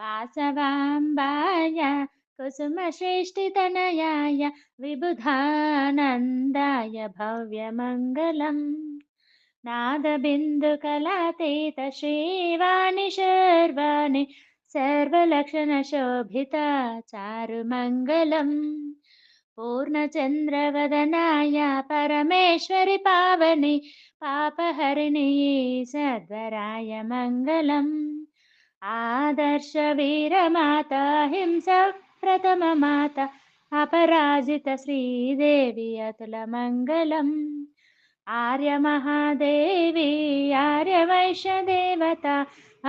वासवाम्बाय कुसुमश्रेष्ठितनयाय विबुधानन्दाय भव्यमङ्गलम् नादबिन्दुकलातीत श्रीवाणि शर्वाणि सर्वलक्षणशोभिता चारुमङ्गलम् पूर्णचन्द्रवदनाय परमेश्वरि पावनि पापहरिणि सद्वराय मङ्गलम् आदर्शवीरमाता हिंस प्रथममाता अपराजित श्रीदेवी अतुलमङ्गलम् आर्यमहादेवी आर्यवैश्यदेवता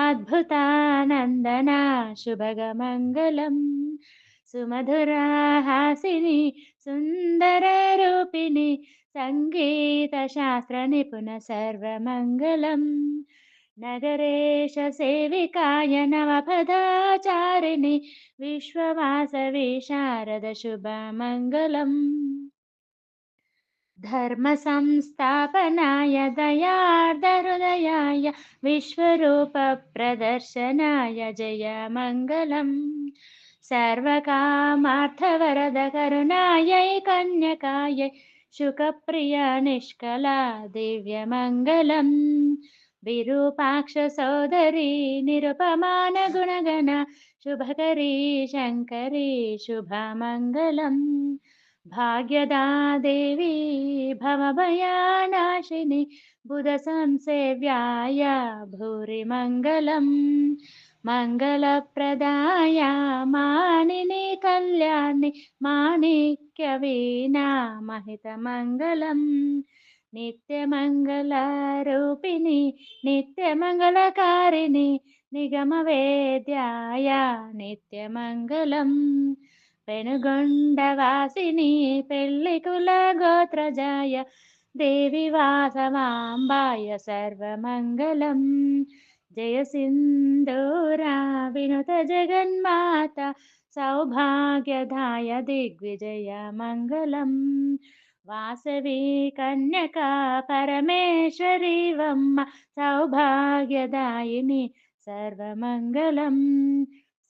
अद्भुतानन्दना शुभगमङ्गलम् सुमधुराहासिनि सुन्दररूपिणि सङ्गीतशास्त्रनिपुण सर्वमङ्गलम् नगरेश सेविकाय नवपदाचारिणि विश्ववासवि शारद शुभमङ्गलम् धर्मसंस्थापनाय दयार्दहृदयाय विश्वरूपप्रदर्शनाय जयमङ्गलम् सर्वकामार्थवरदकरुणायै कन्यकायै शुकप्रिया निष्कला दिव्यमङ्गलम् विरूपाक्षसोदरी निरुपमानगुणगणा शुभकरी शङ्करी, शुभमङ्गलम्। भाग्यदा देवी, भवभयानाशिनि, बुधसंसेव्याय भूरि मङ्गलम् मङ्गलप्रदाय मानिनि कल्याणि, माणिक्यवीणा महितमङ्गलम्। నిత్యమంగళారూపిణి నిత్యమంగళకారిణి నిగమవేద్యాయ నిత్యమంగళం. పెనుగొండవాసిని పెళ్ళికుల గోత్రజాయ దేవి వాసవాంబాయ సర్వమంగళం. జయ సింధూరా వినుత జగన్మాత సౌభాగ్యధాయ దిగ్విజయ మంగళం. वासवी कन्यका परमेश्वरी वं सौभाग्यदायिनि सर्वमङ्गलं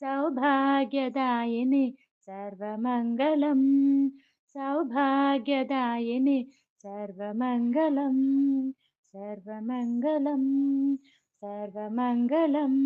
सौभाग्यदायिनि सर्वमङ्गलं सौभाग्यदायिनि सर्वमङ्गलं सर्वमङ्गलं सर्वमङ्गलम्।